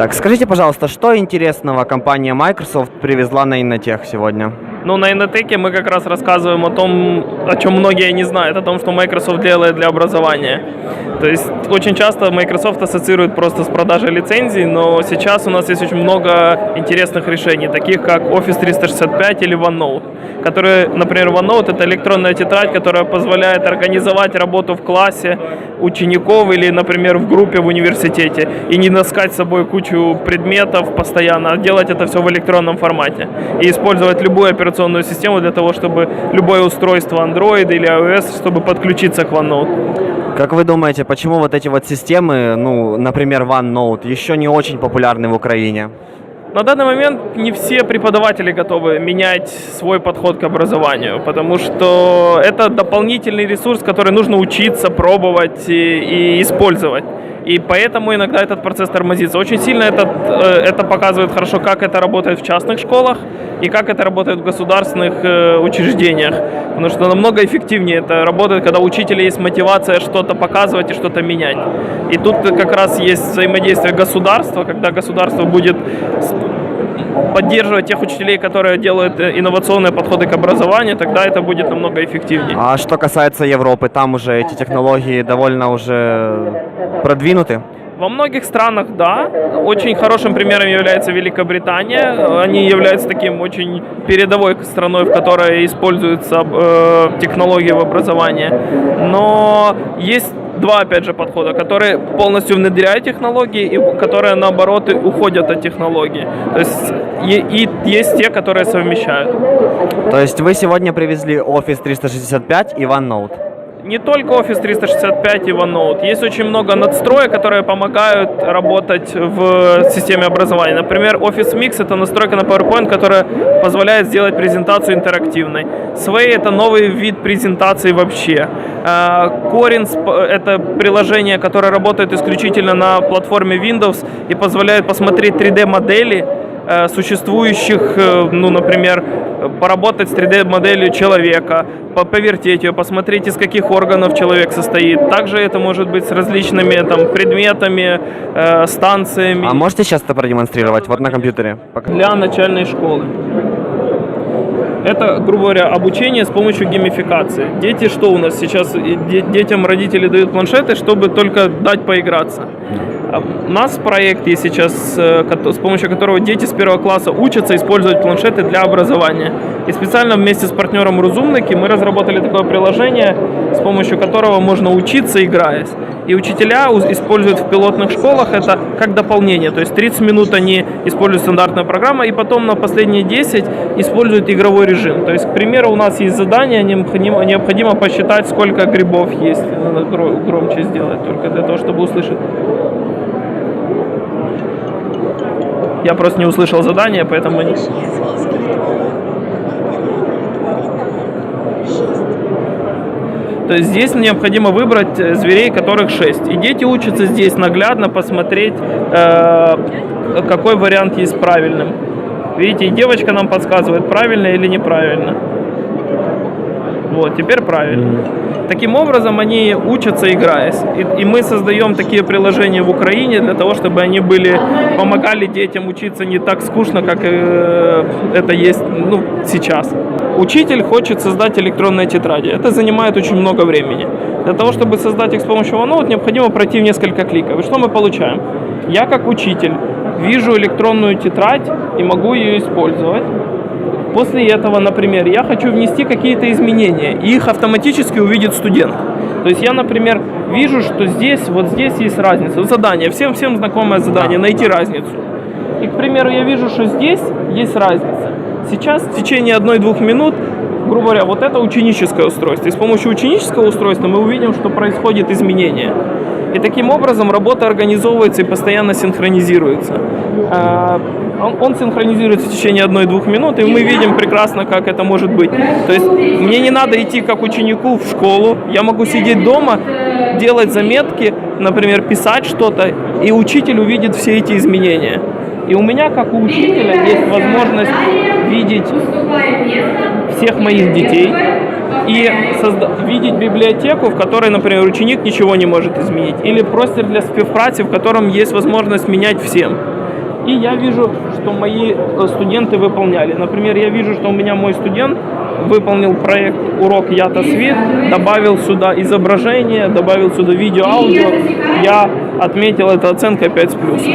Так, скажите, пожалуйста, что интересного компания Microsoft привезла на Innotech сегодня? Ну, на Инотеке мы как раз рассказываем о том, о чем многие не знают, о том, что Microsoft делает для образования. То есть очень часто Microsoft ассоциирует просто с продажей лицензий, но сейчас у нас есть очень много интересных решений, таких как Office 365 или OneNote, которые, например, OneNote это электронная тетрадь, которая позволяет организовать работу в классе учеников или, например, в группе в университете и не таскать с собой кучу предметов постоянно, а делать это все в электронном формате и использовать любую операционную систему для того, чтобы любое устройство Android или iOS, чтобы подключиться к OneNote. Как вы думаете, почему вот эти вот системы, ну, например, OneNote, еще не очень популярны в Украине? На данный момент не все преподаватели готовы менять свой подход к образованию, потому что это дополнительный ресурс, который нужно учиться, пробовать и, и использовать. И поэтому иногда этот процесс тормозится. Очень сильно этот, э, это показывает хорошо, как это работает в частных школах и как это работает в государственных э, учреждениях. Потому что намного эффективнее это работает, когда у учителя есть мотивация что-то показывать и что-то менять. И тут как раз есть взаимодействие государства, когда государство будет поддерживать тех учителей, которые делают э, инновационные подходы к образованию, тогда это будет намного эффективнее. А что касается Европы, там уже эти технологии довольно уже продвинуты. Во многих странах, да. Очень хорошим примером является Великобритания. Они являются таким очень передовой страной, в которой используются э, технологии в образовании. Но есть два, опять же, подхода, которые полностью внедряют технологии и которые, наоборот, уходят от технологий. То есть и, и есть те, которые совмещают. То есть вы сегодня привезли Office 365 и OneNote. Не только Office 365 и OneNote. Есть очень много надстроек, которые помогают работать в системе образования. Например, Office Mix — это настройка на PowerPoint, которая позволяет сделать презентацию интерактивной. Sway — это новый вид презентации вообще. Э, Corins — это приложение, которое работает исключительно на платформе Windows и позволяет посмотреть 3D-модели э, существующих, э, ну, например, поработать с 3D-моделью человека, по- повертеть ее, посмотреть, из каких органов человек состоит. Также это может быть с различными там, предметами, э, станциями А можете сейчас это продемонстрировать? Вот на компьютере. Пока. для начальной школы. Это, грубо говоря, обучение с помощью геймификации. Дети что у нас сейчас? Детям родители дают планшеты, чтобы только дать поиграться. А У нас проект есть сейчас, э, с помощью которого дети с первого класса учатся использовать планшеты для образования. И специально вместе с партнером Разумники мы разработали такое приложение, с помощью которого можно учиться, играясь. И учителя используют в пилотных школах это как дополнение. То есть 30 минут они используют стандартную программу, и потом на последние 10 используют игровой режим. То есть, к примеру, у нас есть задание, необходимо, необходимо посчитать, сколько грибов есть. Надо гро- громче сделать только для того, чтобы услышать. Я просто не услышал задание, поэтому То есть здесь необходимо выбрать э, зверей, которых 6. И дети учатся здесь наглядно посмотреть, э, какой вариант есть правильным. Видите, и девочка нам подсказывает, правильно или неправильно. Вот, теперь правильно. Таким образом, они учатся, играясь. И, и мы создаем такие приложения в Украине для того, чтобы они были, помогали детям учиться не так скучно, как э, это есть ну, сейчас. Учитель хочет создать электронные тетради. Это занимает очень много времени. Для того, чтобы создать их с помощью OneNote, необходимо пройти в несколько кликов. И что мы получаем? Я, как учитель, вижу электронную тетрадь и могу ее использовать. После этого, например, я хочу внести какие-то изменения, и их автоматически увидит студент. То есть я, например, вижу, что здесь, вот здесь есть разница. Задание, всем всем знакомое задание, найти разницу. И, к примеру, я вижу, что здесь есть разница. Сейчас в течение одной-двух минут, грубо говоря, вот это ученическое устройство. И с помощью ученического устройства мы увидим, что происходит изменение. И таким образом работа организовывается и постоянно синхронизируется. Он, он синхронизируется в течение одной-двух минут, и мы видим прекрасно, как это может быть. То есть мне не надо идти как ученику в школу, я могу сидеть дома, делать заметки, например, писать что-то, и учитель увидит все эти изменения. И у меня, как у учителя, есть возможность видеть всех моих детей и созда- видеть библиотеку, в которой, например, ученик ничего не может изменить, или простер для співпраці, в котором есть возможность менять всем. И я вижу, что мои э, студенты выполняли. Например, я вижу, что у меня мой студент выполнил проект урок Ята Свет, добавил сюда изображение, добавил сюда видео, аудио. Я отметил это оценка 5 с плюсом.